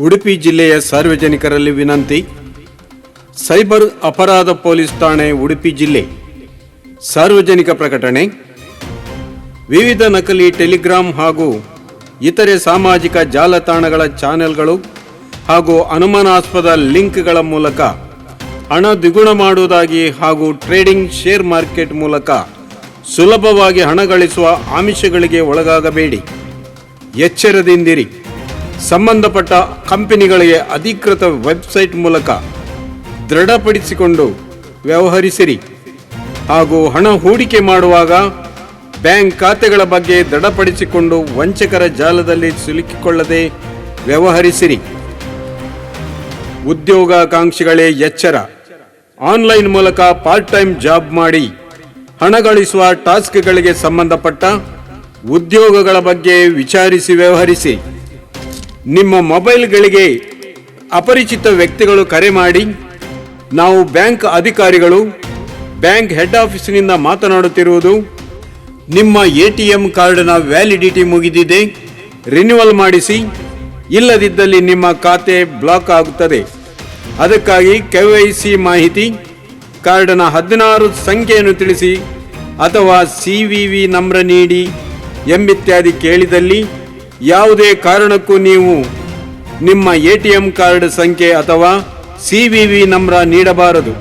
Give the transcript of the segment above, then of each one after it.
ಉಡುಪಿ ಜಿಲ್ಲೆಯ ಸಾರ್ವಜನಿಕರಲ್ಲಿ ವಿನಂತಿ. ಸೈಬರ್ ಅಪರಾಧ ಪೊಲೀಸ್ ಠಾಣೆ, ಉಡುಪಿ ಜಿಲ್ಲೆ. ಸಾರ್ವಜನಿಕ ಪ್ರಕಟಣೆ. ವಿವಿಧ ನಕಲಿ ಟೆಲಿಗ್ರಾಮ್ ಹಾಗೂ ಇತರೆ ಸಾಮಾಜಿಕ ಜಾಲತಾಣಗಳ ಚಾನೆಲ್ಗಳು ಹಾಗೂ ಅನುಮಾನಾಸ್ಪದ ಲಿಂಕ್ಗಳ ಮೂಲಕ ಹಣ ದ್ವಿಗುಣ ಮಾಡುವುದಾಗಿ ಹಾಗೂ ಟ್ರೇಡಿಂಗ್ ಶೇರ್ ಮಾರ್ಕೆಟ್ ಮೂಲಕ ಸುಲಭವಾಗಿ ಹಣ ಗಳಿಸುವ ಆಮಿಷಗಳಿಗೆ ಒಳಗಾಗಬೇಡಿ. ಎಚ್ಚರದಿಂದಿರಿ. ಸಂಬಂಧಪಟ್ಟ ಕಂಪನಿಗಳಿಗೆ ಅಧಿಕೃತ ವೆಬ್ಸೈಟ್ ಮೂಲಕ ದೃಢಪಡಿಸಿಕೊಂಡು ವ್ಯವಹರಿಸಿರಿ. ಹಾಗೂ ಹಣ ಹೂಡಿಕೆ ಮಾಡುವಾಗ ಬ್ಯಾಂಕ್ ಖಾತೆಗಳ ಬಗ್ಗೆ ದೃಢಪಡಿಸಿಕೊಂಡು ವಂಚಕರ ಜಾಲದಲ್ಲಿ ಸಿಲುಕಿಕೊಳ್ಳದೆ ವ್ಯವಹರಿಸಿರಿ. ಉದ್ಯೋಗಾಕಾಂಕ್ಷಿಗಳೇ ಎಚ್ಚರ. ಆನ್ಲೈನ್ ಮೂಲಕ ಪಾರ್ಟ್ ಟೈಮ್ ಜಾಬ್ ಮಾಡಿ ಹಣ ಗಳಿಸುವ ಟಾಸ್ಕ್ಗಳಿಗೆ ಸಂಬಂಧಪಟ್ಟ ಉದ್ಯೋಗಗಳ ಬಗ್ಗೆ ವಿಚಾರಿಸಿ ವ್ಯವಹರಿಸಿ. ನಿಮ್ಮ ಮೊಬೈಲ್ಗಳಿಗೆ ಅಪರಿಚಿತ ವ್ಯಕ್ತಿಗಳು ಕರೆ ಮಾಡಿ, ನಾವು ಬ್ಯಾಂಕ್ ಅಧಿಕಾರಿಗಳು, ಬ್ಯಾಂಕ್ ಹೆಡ್ ಆಫೀಸಿನಿಂದ ಮಾತನಾಡುತ್ತಿರುವುದು, ನಿಮ್ಮ ಎ ಟಿ ಎಂ ಕಾರ್ಡ್ನ ವ್ಯಾಲಿಡಿಟಿ ಮುಗಿದಿದೆ, ರಿನ್ಯೂವಲ್ ಮಾಡಿಸಿ, ಇಲ್ಲದಿದ್ದಲ್ಲಿ ನಿಮ್ಮ ಖಾತೆ ಬ್ಲಾಕ್ ಆಗುತ್ತದೆ. ಅದಕ್ಕಾಗಿ ಕೆ ವೈ ಸಿ ಮಾಹಿತಿ, ಕಾರ್ಡ್ನ ಹದಿನಾರು ಸಂಖ್ಯೆಯನ್ನು ತಿಳಿಸಿ, ಅಥವಾ ಸಿ ವಿ ವಿ ನಂಬರ್ ನೀಡಿ, ಎಂಬಿತ್ಯಾದಿ ಕೇಳಿದಲ್ಲಿ ಯಾವುದೇ ಕಾರಣಕ್ಕೂ ನೀವು ನಿಮ್ಮ ಎ ಟಿ ಎಂ ಕಾರ್ಡ್ ಸಂಖ್ಯೆ ಅಥವಾ ಸಿ ವಿ ವಿ ನಂಬರ ನೀಡಬಾರದು.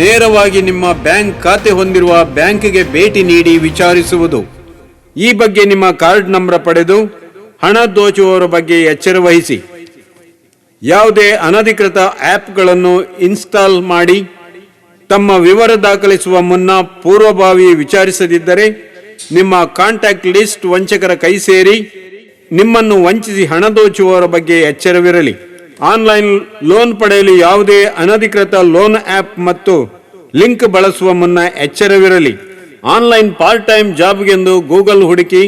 ನೇರವಾಗಿ ನಿಮ್ಮ ಬ್ಯಾಂಕ್ ಖಾತೆ ಹೊಂದಿರುವ ಬ್ಯಾಂಕ್ಗೆ ಭೇಟಿ ನೀಡಿ ವಿಚಾರಿಸುವುದು. ಈ ಬಗ್ಗೆ ನಿಮ್ಮ ಕಾರ್ಡ್ ನಂಬರ್ ಪಡೆದು ಹಣ ದೋಚುವವರ ಬಗ್ಗೆ ಎಚ್ಚರ ವಹಿಸಿ. ಯಾವುದೇ ಅನಧಿಕೃತ ಆ್ಯಪ್ಗಳನ್ನು ಇನ್ಸ್ಟಾಲ್ ಮಾಡಿ ತಮ್ಮ ವಿವರ ದಾಖಲಿಸುವ ಮುನ್ನ ಪೂರ್ವಭಾವಿ ವಿಚಾರಿಸದಿದ್ದರೆ ನಿಮ್ಮ ಕಾಂಟ್ಯಾಕ್ಟ್ ಲಿಸ್ಟ್ ವಂಚಕರ ಕೈ ಸೇರಿ ನಿಮ್ಮನ್ನು ವಂಚಿಸಿ ಹಣ ದೋಚುವವರ ಬಗ್ಗೆ ಎಚ್ಚರವಿರಲಿ. ಆನ್ಲೈನ್ ಲೋನ್ ಪಡೆಯಲು ಯಾವುದೇ ಅನಧಿಕೃತ ಲೋನ್ ಆ್ಯಪ್ ಮತ್ತು ಲಿಂಕ್ ಬಳಸುವ ಮುನ್ನ ಎಚ್ಚರವಿರಲಿ. ಆನ್ಲೈನ್ ಪಾರ್ಟ್ ಟೈಮ್ ಜಾಬ್ಗೆಂದು ಗೂಗಲ್ ಹುಡುಕಿ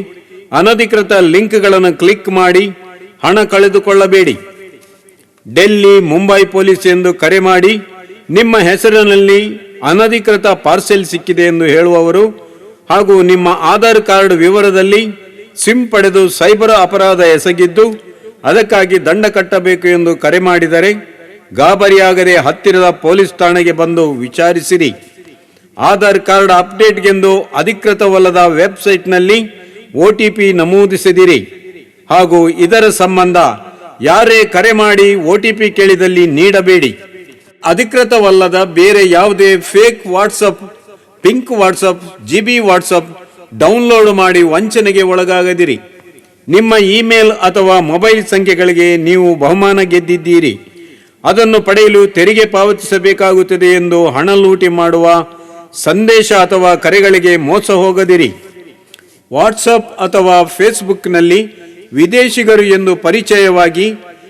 ಅನಧಿಕೃತ ಲಿಂಕ್ಗಳನ್ನು ಕ್ಲಿಕ್ ಮಾಡಿ ಹಣ ಕಳೆದುಕೊಳ್ಳಬೇಡಿ. ಡೆಲ್ಲಿ, ಮುಂಬೈ ಪೊಲೀಸ್ ಎಂದು ಕರೆ ಮಾಡಿ ನಿಮ್ಮ ಹೆಸರಿನಲ್ಲಿ ಅನಧಿಕೃತ ಪಾರ್ಸೆಲ್ ಸಿಕ್ಕಿದೆ ಎಂದು ಹೇಳುವವರು ಹಾಗೂ ನಿಮ್ಮ ಆಧಾರ್ ಕಾರ್ಡ್ ವಿವರದಲ್ಲಿ ಸಿಮ್ ಪಡೆದು ಸೈಬರ್ ಅಪರಾಧ ಎಸಗಿದ್ದು ಅದಕ್ಕಾಗಿ ದಂಡ ಕಟ್ಟಬೇಕು ಎಂದು ಕರೆ ಮಾಡಿದರೆ ಗಾಬರಿಯಾಗದೆ ಹತ್ತಿರದ ಪೊಲೀಸ್ ಠಾಣೆಗೆ ಬಂದು ವಿಚಾರಿಸಿರಿ. ಆಧಾರ್ ಕಾರ್ಡ್ ಅಪ್ಡೇಟ್ಗೆಂದು ಅಧಿಕೃತವಲ್ಲದ ವೆಬ್ಸೈಟ್ನಲ್ಲಿ ಒ ಟಿ ಪಿ ನಮೂದಿಸಿದಿರಿ. ಹಾಗೂ ಇದರ ಸಂಬಂಧ ಯಾರೇ ಕರೆ ಮಾಡಿ ಒ ಟಿ ಪಿ ಕೇಳಿದಲ್ಲಿ ನೀಡಬೇಡಿ. ಅಧಿಕೃತವಲ್ಲದ ಬೇರೆ ಯಾವುದೇ fake WhatsApp, pink WhatsApp, G B WhatsApp download ಮಾಡಿ ವಂಚನೆಗೆ ಒಳಗಾಗದಿರಿ. ನಿಮ್ಮ ಇಮೇಲ್ ಅಥವಾ ಮೊಬೈಲ್ ಸಂಖ್ಯೆಗಳಿಗೆ ನೀವು ಬಹುಮಾನ ಗೆದ್ದಿದ್ದೀರಿ. ಅದನ್ನು ಪಡೆಯಲು ತೆರಿಗೆ ಪಾವತಿಸಬೇಕಾಗುತ್ತದೆ ಎಂದು ಹಣ ಲೂಟಿ ಮಾಡುವ ಸಂದೇಶ ಅಥವಾ ಕರೆಗಳಿಗೆ ಮೋಸ ಹೋಗದಿರಿ. ವಾಟ್ಸಪ್ ಅಥವಾ ಫೇಸ್ಬುಕ್ನಲ್ಲಿ ವಿದೇಶಿಗರು ಎಂದು ಪರಿಚಯವಾಗಿ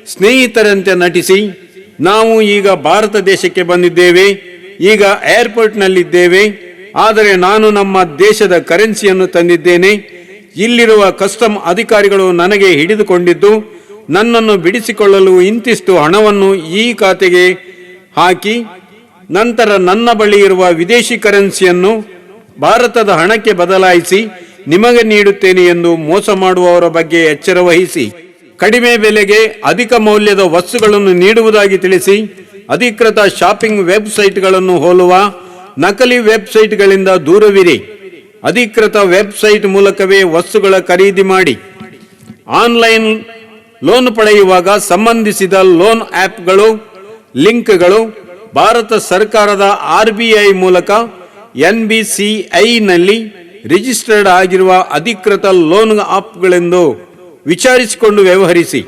ಸ್ನೇಹಿತರಂತೆ ನಟಿಸಿ, ನಾವು ಈಗ ಭಾರತ ದೇಶಕ್ಕೆ ಬಂದಿದ್ದೇವೆ, ಈಗ ಏರ್ಪೋರ್ಟ್ನಲ್ಲಿದ್ದೇವೆ ಆದರೆ ನಾನು ನಮ್ಮ ದೇಶದ ಕರೆನ್ಸಿಯನ್ನು ತಂದಿದ್ದೇನೆ. ಇಲ್ಲಿರುವ ಕಸ್ಟಮ್ ಅಧಿಕಾರಿಗಳು ನನಗೆ ಹಿಡಿದುಕೊಂಡಿದ್ದು, ನನ್ನನ್ನು ಬಿಡಿಸಿಕೊಳ್ಳಲು ಇಂತಿಷ್ಟು ಹಣವನ್ನು ಈ ಖಾತೆಗೆ ಹಾಕಿ, ನಂತರ ನನ್ನ ಬಳಿ ಇರುವ ವಿದೇಶಿ ಕರೆನ್ಸಿಯನ್ನು ಭಾರತದ ಹಣಕ್ಕೆ ಬದಲಾಯಿಸಿ ನಿಮಗೆ ನೀಡುತ್ತೇನೆ ಎಂದು ಮೋಸ ಮಾಡುವವರ ಬಗ್ಗೆ ಎಚ್ಚರ ವಹಿಸಿ. ಕಡಿಮೆ ಬೆಲೆಗೆ ಅಧಿಕ ಮೌಲ್ಯದ ವಸ್ತುಗಳನ್ನು ನೀಡುವುದಾಗಿ ತಿಳಿಸಿ, ಅಧಿಕೃತ ಶಾಪಿಂಗ್ ವೆಬ್ಸೈಟ್ಗಳನ್ನು ಹೋಲುವ ನಕಲಿ ವೆಬ್ಸೈಟ್ಗಳಿಂದ ದೂರವಿರಿ. ಅಧಿಕೃತ ವೆಬ್ಸೈಟ್ ಮೂಲಕವೇ ವಸ್ತುಗಳ ಖರೀದಿ ಮಾಡಿ. ಆನ್ಲೈನ್ ಲೋನ್ ಪಡೆಯುವಾಗ ಸಂಬಂಧಿಸಿದ ಲೋನ್ ಆ್ಯಪ್ಗಳು, ಲಿಂಕ್ಗಳು ಭಾರತ ಸರ್ಕಾರದ ಆರ್ ಬಿ ಐ ಮೂಲಕ ಎನ್ ಬಿ ಸಿ ಐನಲ್ಲಿ ರಿಜಿಸ್ಟರ್ಡ್ ಆಗಿರುವ ಅಧಿಕೃತ ಲೋನ್ ಆಪ್ಗಳೆಂದು ವಿಚಾರಿಸಿಕೊಂಡು ವ್ಯವಹರಿಸಿ.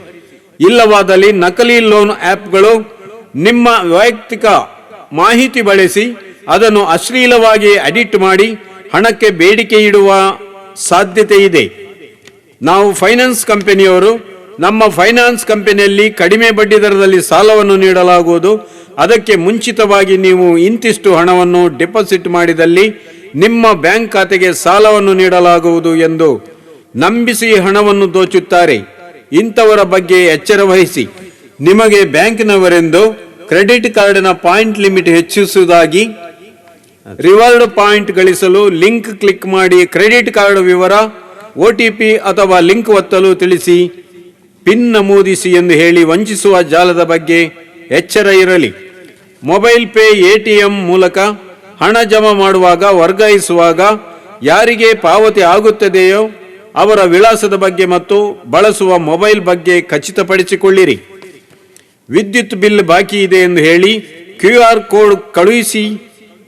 ಇಲ್ಲವಾದಲ್ಲಿ ನಕಲಿ ಲೋನ್ ಆ್ಯಪ್ಗಳು ನಿಮ್ಮ ವೈಯಕ್ತಿಕ ಮಾಹಿತಿ ಬಳಸಿ ಅದನ್ನು ಅಶ್ಲೀಲವಾಗಿ ಅಡಿಟ್ ಮಾಡಿ ಹಣಕ್ಕೆ ಬೇಡಿಕೆ ಇಡುವ ಸಾಧ್ಯತೆ ಇದೆ. ನಾವು ಫೈನಾನ್ಸ್ ಕಂಪನಿಯವರು, ನಮ್ಮ ಫೈನಾನ್ಸ್ ಕಂಪನಿಯಲ್ಲಿ ಕಡಿಮೆ ಬಡ್ಡಿ ದರದಲ್ಲಿ ಸಾಲವನ್ನು ನೀಡಲಾಗುವುದು. ಅದಕ್ಕೆ ಮುಂಚಿತವಾಗಿ ನೀವು ಇಂತಿಷ್ಟು ಹಣವನ್ನು ಡೆಪಾಸಿಟ್ ಮಾಡಿದಲ್ಲಿ ನಿಮ್ಮ ಬ್ಯಾಂಕ್ ಖಾತೆಗೆ ಸಾಲವನ್ನು ನೀಡಲಾಗುವುದು ಎಂದು ನಂಬಿಸಿ ಹಣವನ್ನು ದೋಚುತ್ತಾರೆ. ಇಂಥವರ ಬಗ್ಗೆ ಎಚ್ಚರ ವಹಿಸಿ. ನಿಮಗೆ ಬ್ಯಾಂಕಿನವರೆಂದು ಕ್ರೆಡಿಟ್ ಕಾರ್ಡಿನ ಪಾಯಿಂಟ್ ಲಿಮಿಟ್ ಹೆಚ್ಚಿಸುವುದಾಗಿ ರಿವಾರ್ಡ್ ಪಾಯಿಂಟ್ ಗಳಿಸಲು ಲಿಂಕ್ ಕ್ಲಿಕ್ ಮಾಡಿ ಕ್ರೆಡಿಟ್ ಕಾರ್ಡ್ ವಿವರ, ಒ ಟಿ ಪಿ ಅಥವಾ ಲಿಂಕ್ ಒತ್ತಲು ತಿಳಿಸಿ, ಪಿನ್ ನಮೂದಿಸಿ ಎಂದು ಹೇಳಿ ವಂಚಿಸುವ ಜಾಲದ ಬಗ್ಗೆ ಎಚ್ಚರ ಇರಲಿ. ಮೊಬೈಲ್ ಪೇ ಎಟಿಎಂ ಮೂಲಕ ಹಣ ಜಮಾ ಮಾಡುವಾಗ, ವರ್ಗಾಯಿಸುವಾಗ ಯಾರಿಗೆ ಪಾವತಿ ಆಗುತ್ತದೆಯೋ ಅವರ ವಿಳಾಸದ ಬಗ್ಗೆ ಮತ್ತು ಬಳಸುವ ಮೊಬೈಲ್ ಬಗ್ಗೆ ಖಚಿತಪಡಿಸಿಕೊಳ್ಳಿರಿ. ವಿದ್ಯುತ್ ಬಿಲ್ ಬಾಕಿ ಇದೆ ಎಂದು ಹೇಳಿ ಕ್ಯೂ ಆರ್ ಕೋಡ್ ಕಳುಹಿಸಿ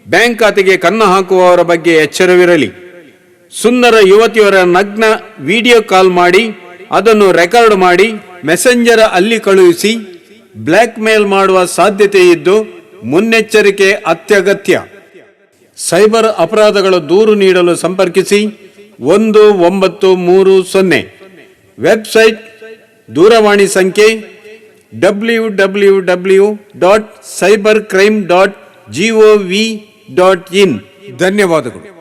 ಬ್ಯಾಂಕ್ ಖಾತೆಗೆ ಕನ್ನ ಹಾಕುವವರ ಬಗ್ಗೆ ಎಚ್ಚರವಿರಲಿ. ಸುಂದರ ಯುವತಿಯರ ನಗ್ನ ವಿಡಿಯೋ ಕಾಲ್ ಮಾಡಿ, ಅದನ್ನು ರೆಕಾರ್ಡ್ ಮಾಡಿ, ಮೆಸೆಂಜರ್ ಅಲ್ಲಿ ಕಳುಹಿಸಿ, ಬ್ಲ್ಯಾಕ್ ಮೇಲ್ ಮಾಡುವ ಸಾಧ್ಯತೆ ಇದ್ದು, ಮುನ್ನೆಚ್ಚರಿಕೆ ಅತ್ಯಗತ್ಯ. ಸೈಬರ್ ಅಪರಾಧಗಳ ದೂರು ನೀಡಲು ಸಂಪರ್ಕಿಸಿ, ಒಂದು ಒಂಬತ್ತು ಮೂರು ಸೊನ್ನೆ. ವೆಬ್ಸೈಟ್ ದೂರವಾಣಿ ಸಂಖ್ಯೆ W W W dot cyber crime dot G V dot in. ಧನ್ಯವಾದಗಳು.